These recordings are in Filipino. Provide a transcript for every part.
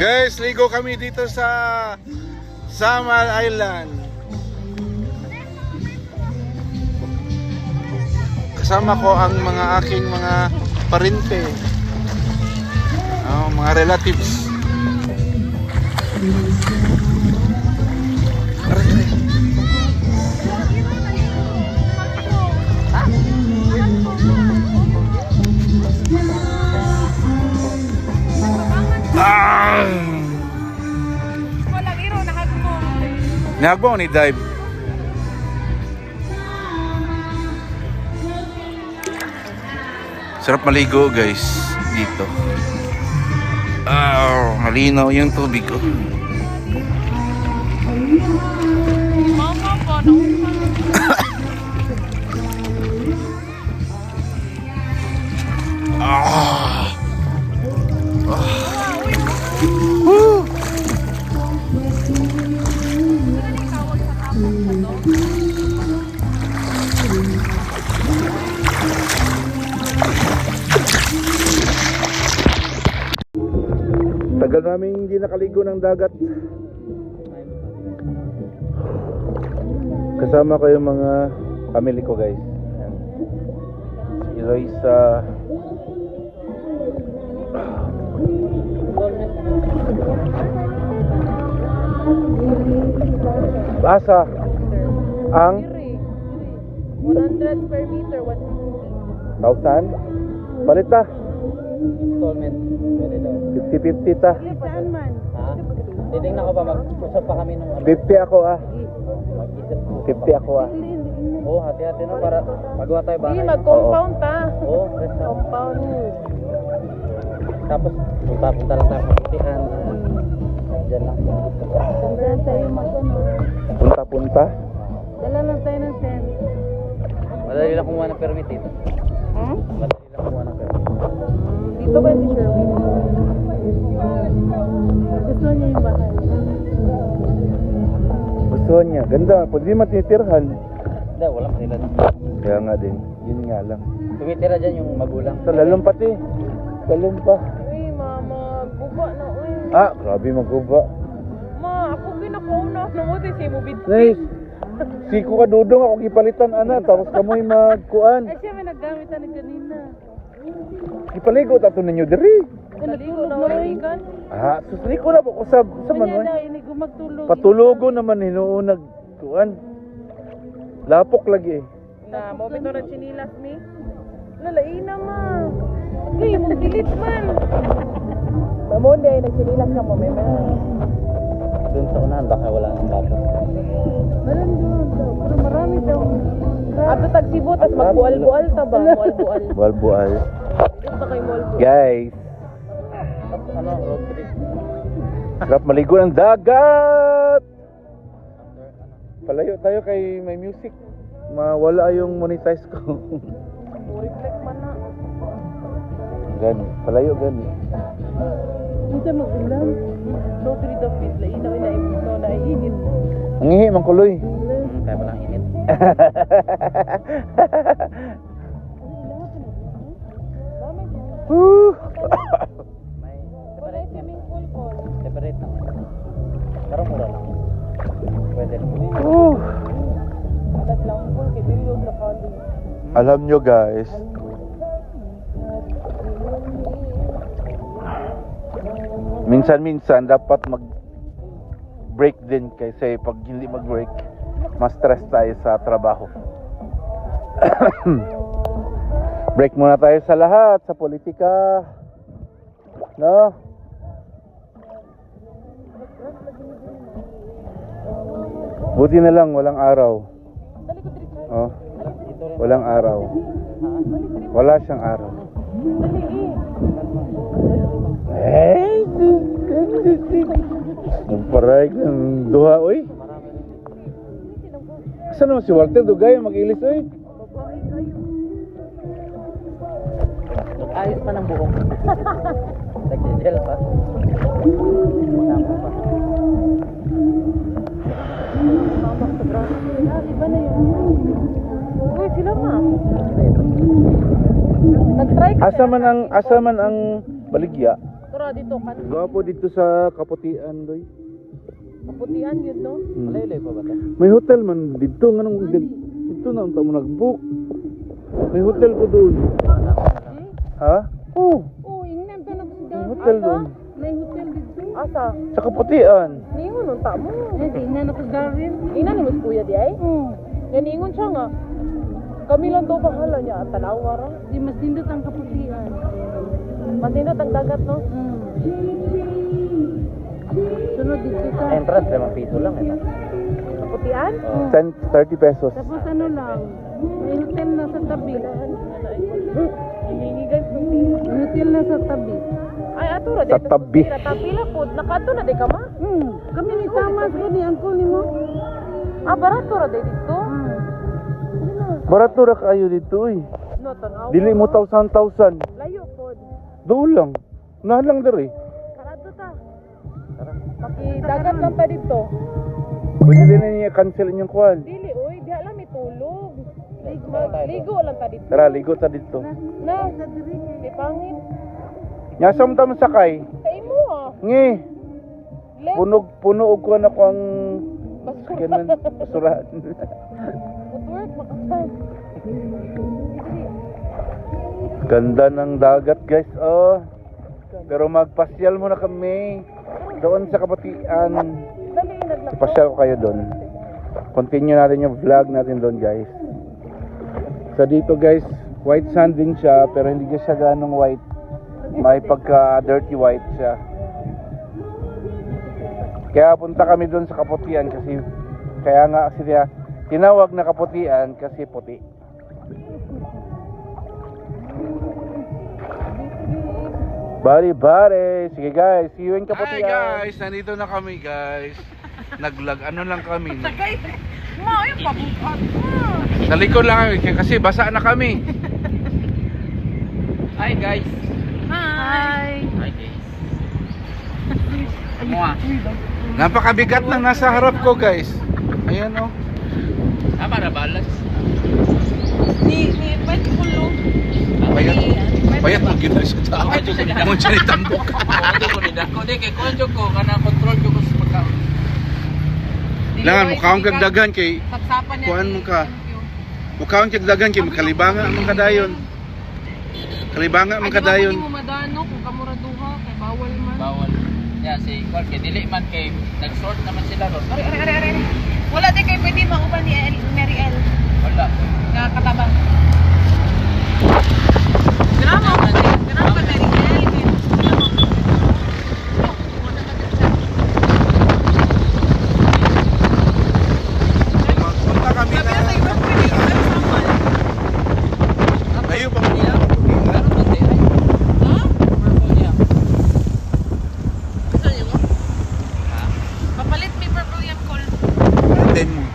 Guys, ligo kami dito sa Samal Island. Kasama ko ang mga aking mga parente. Oh, mga relatives. Nagbaw ni dive. Sarap maligo guys dito. Ah, malinaw yung tubig ko. Mama po, nakaligo ng dagat. Kasama ko yung mga family ko guys. Ayan. Si Eloisa, Asa ang Iri. 100 per meter, 150. 1,000? Installment. Pwede daw. 50-50 ta. Saan man? Ha? Titingnan ko pa, mag-usap pa kami nung ano. 50 ako ah. Mag-isip ko. 50 ako ah. Oo, hati-hati na para magawa tayo bahay. Hindi, mag-compound ta. Oo, rest na. Compound. Tapos, punta-punta lang tayo sa titihan. Diyan lang. Dala lang tayo mag Punta-punta. Dala lang tayo ng sen. Madali lang kumuha ng permit dito. Hmm? Madali Dito ba si Sherwin? Gusto niya yung bahay. Gusto niya. Ganda. Pwede di matinitirhan. Hindi, wala kanila. Kaya nga din. Yun nga lang. Tumitira dyan yung magulang. Sa lalong pati. Lalong pa. Uy, mama, guba na, uy. Ah, grabe maguba. Ma, ako kinakauna. Namuti si mo bidti. Nice. Siko ka dudong ako gipalitan ana tapos kamoy magkuan. Ay, siya may naggamit na kanina. Gipaligo tato ninyo diri. Naligo na ulit ikan. Ah, susliko na po ko sa sa Kanya manoy. na, ini gumagtulog. Patulogo naman hinuunag kuan. Lapok lagi eh. Na, mo bito na chinilas mi. Lalaina ma. Okay, mong dilit man. Mamonde ay nagchinilas ka mo, may meron. Doon sa unahan, baka wala nang lapos. Meron doon daw, pero marami daw. Ato tag Cebu, tas magbual-bual ta ba? Bual-bual. Balbual. Guys, ano, road trip. sarap maligo ng dagat. Palayo tayo kay may music. Mawala yung monetize ko. Reflect man na. gani, palayo gani. Dito mag-ulam. No, three the feet. Laina, na no, naiinit. Ang ihi man kuloy. Hmm, kaya palang init. Woo! May separate swimming pool ko. Separate lang. Pero mura lang. Pwede lang. Woo! Alat lang pool, kay Bilog na kali. Alam nyo guys, minsan-minsan dapat mag break din kasi pag hindi mag break mas stress tayo sa trabaho break muna tayo sa lahat sa politika no buti na lang walang araw oh walang araw wala siyang araw eh. Nagparayag ng duha, oy. Asa naman si Walter Dugay ang mag-ilis, oy? Ayos pa ng buhok. Nag-gel pa. Tama pa. Mama sa braso. Ah, iba na yun. Uy, sila ma. Nag-try ka. Asa man ang asa man ang baligya? Tara, dito kan Gwapo dito sa Kaputian, doy. kaputian yun no. Hmm. Malayo-layo pa ba ito? May hotel man dito nga nung dito na unta mo nag-book. May hotel ko doon. Ha? Oh, Oh, ingnan to may hotel doon. May hotel dito. Asa? Sa Kaputian. Ningon nun ta mo. Eh, ingnan ako Darwin. Ingnan ni Mas Kuya di ay? Oo. Yan ingon siya nga. Kami lang daw bahala niya at tanawa ra. Di mas nindot ang kaputian. Mas nindot ang dagat no? Sunod dito ka. Entrance, 5 piso lang ito. Kaputian? Oo. 10, 30 pesos. Tapos ano lang, may hotel na sa tabi. Hihingigan hotel na sa tabi. Ay, ato ra Sa tabi. Sa tabi lang po. Nakato na di ka ma? Hmm. Kami ni Tamas ko ni Angko ni mo. Ah, barato ra di dito? Hmm. Barato ra kayo dito eh. No, tanaw. Dili mo 1,000. Layo po. Doon lang. Unahan lang diri. Karato ta. Makidagat lang ta dito. Pwede din na niya cancel inyong kuhan. Dili, oy. Diha lang may tulog. Ligo, ligo lang ta dito. Tara, ligo ta dito. Na, may pangit. Nyasam ta man sakay. Sa imo ah. Ngi, punog puno og kuhan ako ang basura. kanan basurahan. Footwork, makasal. Ganda ng dagat, guys. Oh. Pero magpasyal muna kami doon sa Kapatian. Dali, naglakad. Pasyal ko kayo doon. Continue natin yung vlog natin doon, guys. So dito, guys, white sand din siya, pero hindi siya ganong white. May pagka dirty white siya. Kaya punta kami doon sa Kaputian kasi kaya nga kasi niya tinawag na Kaputian kasi puti. Bari bari. Sige guys, see you in Kaputian. Hi guys, nandito na kami guys. Naglag ano lang kami. Sagay. Ma, yung pabukat mo. Sa likod lang kami kasi basa na kami. Hi guys. Hi. Hi guys. Mua. Napakabigat ng nasa harap ko guys. Ayan oh. Tama na balas. Ni, ni, pwede kulo. Payat. Payat mo gina siya tao. Ako dyan Mo siya ni tambok. Ako ko ni Dako. Di kay konjo ko kana control ko sa pagka. Langan mo kaong kagdagan kay. Kuhaan mo ka. Mukhaon kagdagan kay makalibangan ang mga kadayon. Kalibangan ang mga kadayon. mo madano kung kamuraduha kay bawal man. Bawal. Ya si Kwal kay dili man kay nag-sort naman sila ron. Are, are, are, are. Wala din kayo pwede mauban ni El, Mary El. Wala. Na katabang. Drama. Drama ka Mary El. Punta kami na. Layo pa mo niya. Pero hindi ay. Ha? Purple niya. Papalit may purple yan call. Then mo.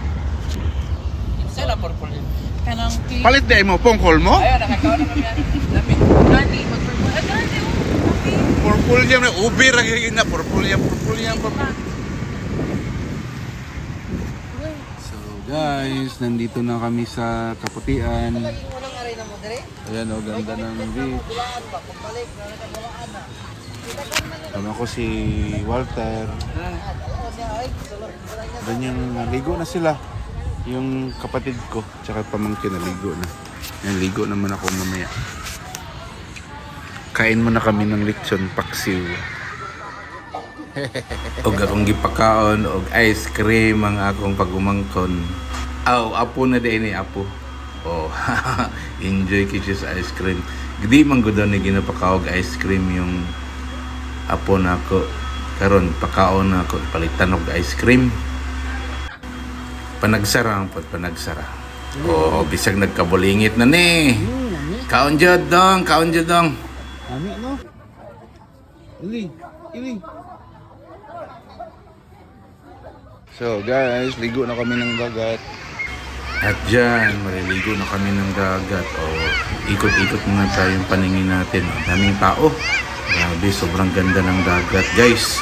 Isa na purple niya. Kanang pink. Palit day mo pongkol mo. Ayun nakakawa naman yan. Dami. Gani, mag-purple. Ah, gani, oh. Purple yan na ubi ra gyud na purple yan purple yan purple. So guys, nandito na kami sa Kaputian. Ayan o, ganda ng beach. Tama ko si Walter. Ganyan, naligo na sila. Yung kapatid ko, tsaka pamangkin, naligo na. Yan, ligo naman ako mamaya. Kain muna kami ng lechon paksiw. og akong gipakaon og ice cream ang akong pagumangkon. Aw, apo na din ni apo. Oh, enjoy sa ice cream. Gdi man gud ni ginapakaog ice cream yung apo na ako. Karon pakaon na ako palitan og ice cream. Panagsara ang pag panagsara. Oh, bisag nagkabulingit na ni. Kaon jud dong, kaon jud dong. Ami no? Ili, ili. So guys, ligo na kami ng dagat. At dyan, maliligo na kami ng dagat. O, ikot-ikot muna tayong paningin natin. Ang daming tao. Grabe, sobrang ganda ng dagat. Guys,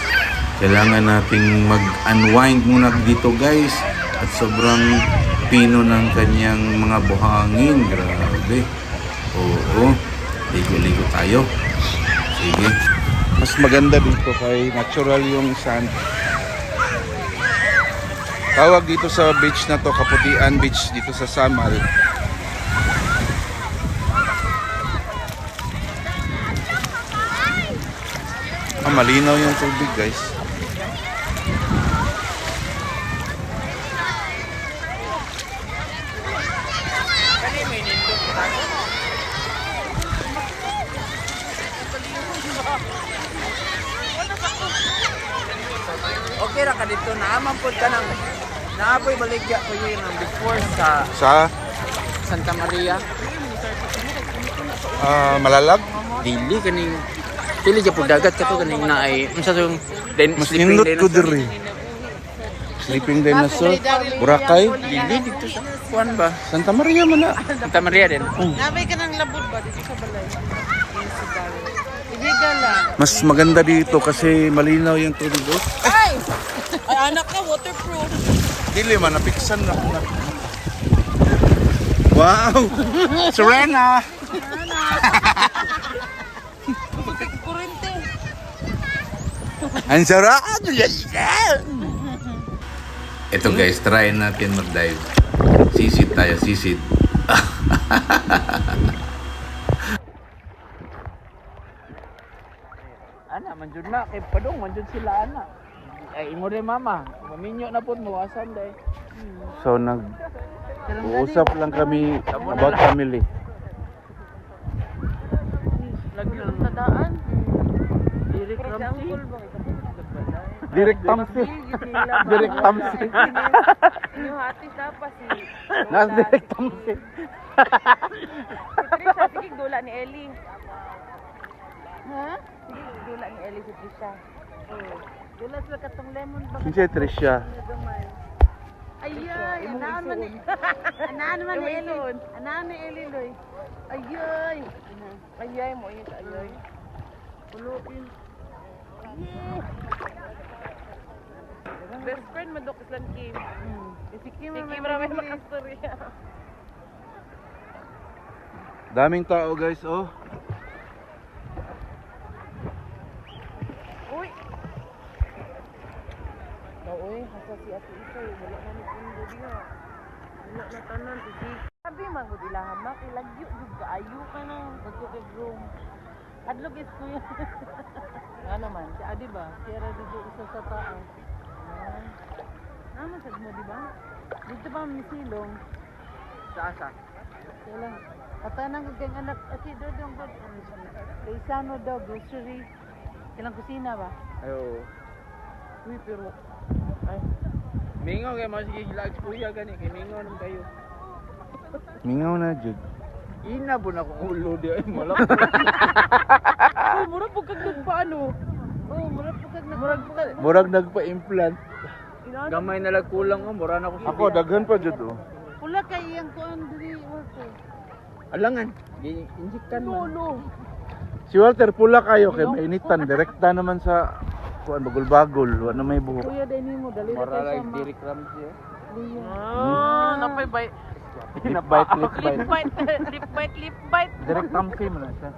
kailangan nating mag-unwind muna dito guys. At sobrang pino ng kanyang mga buhangin. Grabe. Oo, ligo-ligo tayo. Sige. Mas maganda dito kay natural yung sand. Tawag dito sa beach na to, Kaputian Beach dito sa Samal. Ah, malinaw yung tubig guys. Okay ra ka dito, naaman po ka ng naapoy baligya ko yun ang before sa Sa Santa Maria. ah, Malalag, Dili kaning Dili dya po dagat ka to kaning na ay unsa tong den mas sleeping nindot ko dinosaur. diri. Sleeping dinosaur, Boracay, Dili dito sa kuan ba? Santa Maria man na. Santa Maria din. Nabay ka ng labod ba dito sa balay? Yung sa lang. Mas maganda dito kasi malinaw yung tubig. Oh. Ay! Ay, anak ka, waterproof. Dili man, napiksan na. Wow! Serena! Kurente. Ang sarap! Ito guys, try natin mag-dive. Sisid tayo, sisid. Ana man jud na kay padong man jud sila ana. Ay imo rin mama, maminyo na pud mo asan day. So nag uusap lang kami about family. Lagi lang Tadaan. Direct Ramsey. Direct tamsi. Direct tamsi. Yung hati dapat si... Nas direct tamsi. Si Trisha, sige, dula ni Ellie. Ha? Sige, dula ni Ellie si Trisha. Oo. Dula sila katong lemon ba? Kinsa Tricia. Ayay, anaan man ni... Anaan man ni Ellie. Anaan ni Ellie, Loy. Ayay. Ayay mo, yun sa ayay. Puluin. Best friend mo Dok Islan Kim. Si Kim ramen makastorya. Daming tao guys, oh. Uy, hasa si Ate Isay, wala na ni Pundo diha. Wala na tanan, isi. Sabi man ko dila hamak, ilagyo jud kaayo ka na pagko kay room. Adlog is kuya. ano man, si Adi ba? Si Ara dito isa sa taas. Ah. Naman sad mo di ba? Dito pa misilong. Sa asa. Lang, katanang kay anak, ati dodong ba? Kaisano daw, grocery. Kailang kusina ba? Ayo. Uy, pero... Mingaw kay mas sige hilag kuya gani kay mingaw nang kayo. Mingaw na jud. Ina bu na ko ulo di ay malak. Uy, mura po kag nagpaano? Oh, mura po kag nagpaano? Murag nagpa-implant. Gamay na lang kulang oh, mura na ko Ako daghan pa jud oh. Pula kay iyang kuan diri worker. Alangan. Gi-injectan No, man. no. Si Walter pula kayo kay mainitan direkta naman sa kuan bagol-bagol, wala na may buhok. Kuya din mo, dali na Mura kay lang sama. Derek Ramsey. oh. Ah, napay bite. Lip bite, lip Lip bite. bite, lip bite, lip bite. Direct tamsi mo na siya.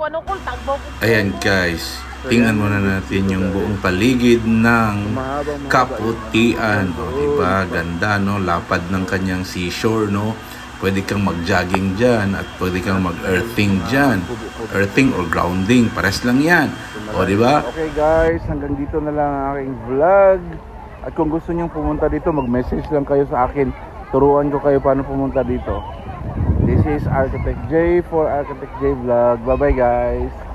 Ko tagbaw ko. Ayan guys, tingnan muna natin yung buong paligid ng Kaputian. O, diba? Ganda, no? Lapad ng kanyang seashore, no? Pwede kang mag-jogging dyan at pwede kang mag-earthing dyan. Earthing or grounding, pares lang yan. O, diba? Okay guys, hanggang dito na lang ang aking vlog. At kung gusto nyong pumunta dito, mag-message lang kayo sa akin. Turuan ko kayo paano pumunta dito. This is Architect J for Architect J Vlog. Bye-bye guys!